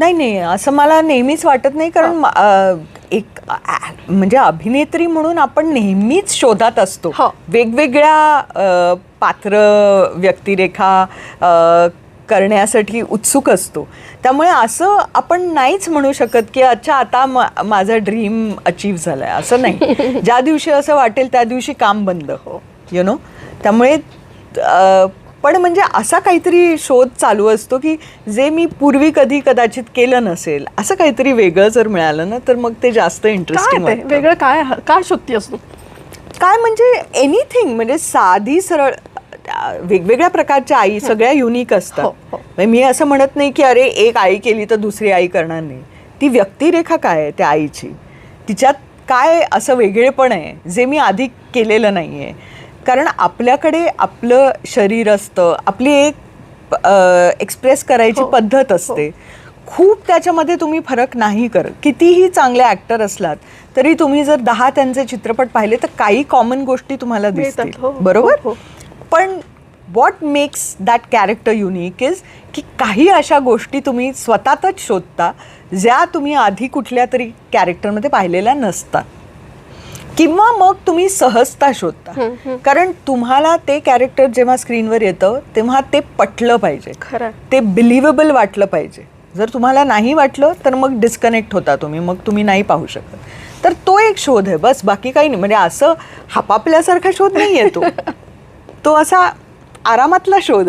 नाही नाही असं मला नेहमीच वाटत नाही कारण अ, एक म्हणजे अभिनेत्री म्हणून आपण नेहमीच शोधात असतो. हो. वेगवेगळ्या अ, पात्र व्यक्तिरेखा अ, करण्यासाठी उत्सुक असतो. त्यामुळे असं आपण नाहीच म्हणू शकत की अच्छा आता मा- माझा ड्रीम अचीव झालाय. असं नाही. ज्या दिवशी असं वाटेल त्या दिवशी काम बंद यु नो त्यामुळे अ, पण म्हणजे असा काहीतरी शोध चालू असतो की जे मी पूर्वी कधी कदाचित केलं नसेल असं काहीतरी वेगळं जर मिळालं ना तर मग ते जास्त इंटरेस्टिंग वेगळं काय? काय शोधती असतो काय म्हणजे एनिथिंग म्हणजे साधी सरळ वेगवेगळ्या प्रकारच्या आई सगळ्या युनिक असतात. हो, हो. म्हणजे मी असं म्हणत नाही की अरे एक आई केली तर दुसरी आई करणार नाही. ती व्यक्तिरेखा काय आहे त्या आईची? तिच्यात काय असं वेगळेपण आहे जे मी आधी केलेलं नाही आहे कारण आपल्याकडे आपलं शरीर असतं आपली एक एक्सप्रेस करायची हो, पद्धत असते. खूप त्याच्यामध्ये तुम्ही फरक नाही करत. कितीही चांगले ॲक्टर असलात तरी तुम्ही जर दहा त्यांचे चित्रपट पाहिले तर काही कॉमन गोष्टी तुम्हाला दिसतील. हो, हो, बरोबर? हो. पण what makes that character unique is की काही अशा गोष्टी तुम्ही स्वतःतच शोधता ज्या तुम्ही आधी कुठल्या तरी कॅरेक्टरमध्ये पाहिलेल्या नसतात. किंवा मग तुम्ही सहजता शोधता. कारण तुम्हाला ते कॅरेक्टर जेव्हा स्क्रीनवर येतं तेव्हा ते पटलं पाहिजे. खरं. ते बिलिव्हेबल वाटलं पाहिजे. जर तुम्हाला नाही वाटलं तर मग डिस्कनेक्ट होता तुम्ही मग तुम्ही नाही पाहू शकत. तर तो एक शोध आहे बस बाकी काही नाही. म्हणजे असं हापापल्यासारखा शोध नाही आहे तो. तो असा आरामातला शोध आहे.